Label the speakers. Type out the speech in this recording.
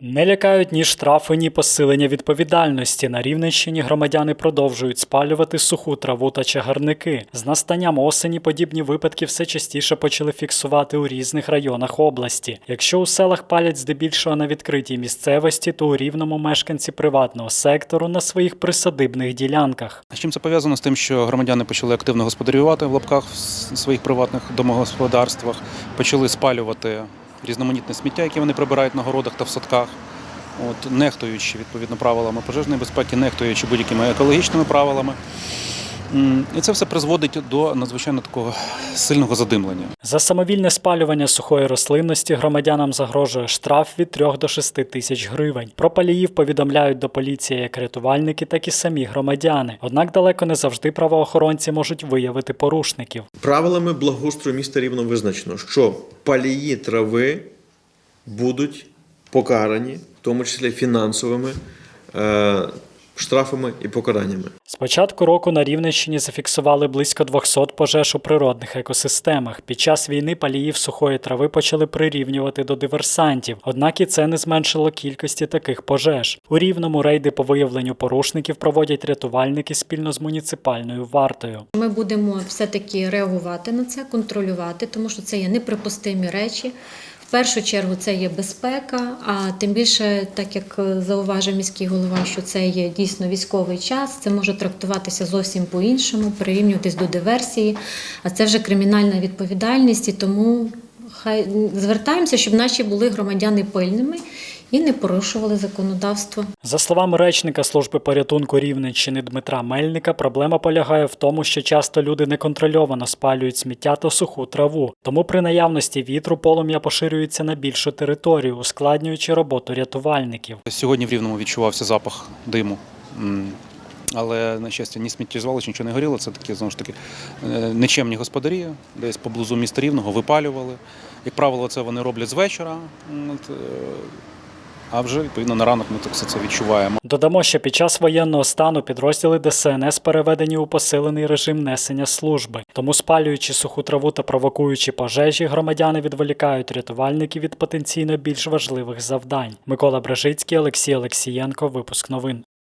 Speaker 1: Не лякають ні штрафи, ні посилення відповідальності. На Рівненщині громадяни продовжують спалювати суху траву та чагарники. З настанням осені подібні випадки все частіше почали фіксувати у різних районах області. Якщо у селах палять здебільшого на відкритій місцевості, то у рівному мешканці приватного сектору на своїх присадибних ділянках.
Speaker 2: З чим це пов'язано з тим, що громадяни почали активно господарювати в лапках в своїх приватних домогосподарствах, почали спалювати різноманітне сміття, яке вони прибирають на городах та в садках, от, нехтуючи відповідно правилами пожежної безпеки, нехтуючи будь-якими екологічними правилами. І це все призводить до надзвичайно такого сильного задимлення.
Speaker 1: За самовільне спалювання сухої рослинності громадянам загрожує штраф від 3 до 6 тисяч гривень. Про паліїв повідомляють до поліції як рятувальники, так і самі громадяни. Однак далеко не завжди правоохоронці можуть виявити порушників.
Speaker 3: Правилами благоустрою міста Рівно визначено, що палії трави будуть покарані, в тому числі фінансовими е, штрафами і покараннями.
Speaker 1: З початку року на Рівненщині зафіксували близько 200 пожеж у природних екосистемах. Під час війни паліїв сухої трави почали прирівнювати до диверсантів, однак і це не зменшило кількості таких пожеж. У рівному рейди по виявленню порушників проводять рятувальники спільно з муніципальною вартою.
Speaker 4: Ми будемо все-таки реагувати на це, контролювати, тому що це є неприпустимі речі. В першу чергу це є безпека, а тим більше, так як зауважив міський голова, що це є дійсно військовий час, це може трактуватися зовсім по-іншому, прирівнюватись до диверсії, а це вже кримінальна відповідальність, і тому хай звертаємося, щоб наші були громадяни пильними і не порушували законодавство.
Speaker 1: За словами речника служби порятунку Рівненщини Дмитра Мельника, проблема полягає в тому, що часто люди неконтрольовано спалюють сміття та суху траву. Тому при наявності вітру полум'я поширюється на більшу територію, ускладнюючи роботу рятувальників.
Speaker 2: Сьогодні в Рівному відчувався запах диму. Але, на щастя, ні сміттєзвалищ, нічого не горіло. Це такі, знову ж таки, е, нечемні господарі, десь поблизу міста Рівного випалювали. Як правило, це вони роблять з вечора. А вже відповідно на ранок ми так все це відчуваємо.
Speaker 1: Додамо, що під час воєнного стану підрозділи ДСНС переведені у посилений режим несення служби. Тому спалюючи суху траву та провокуючи пожежі, громадяни відволікають рятувальників від потенційно більш важливих завдань. Микола Бражицький, Олексій Олексієнко, випуск новин.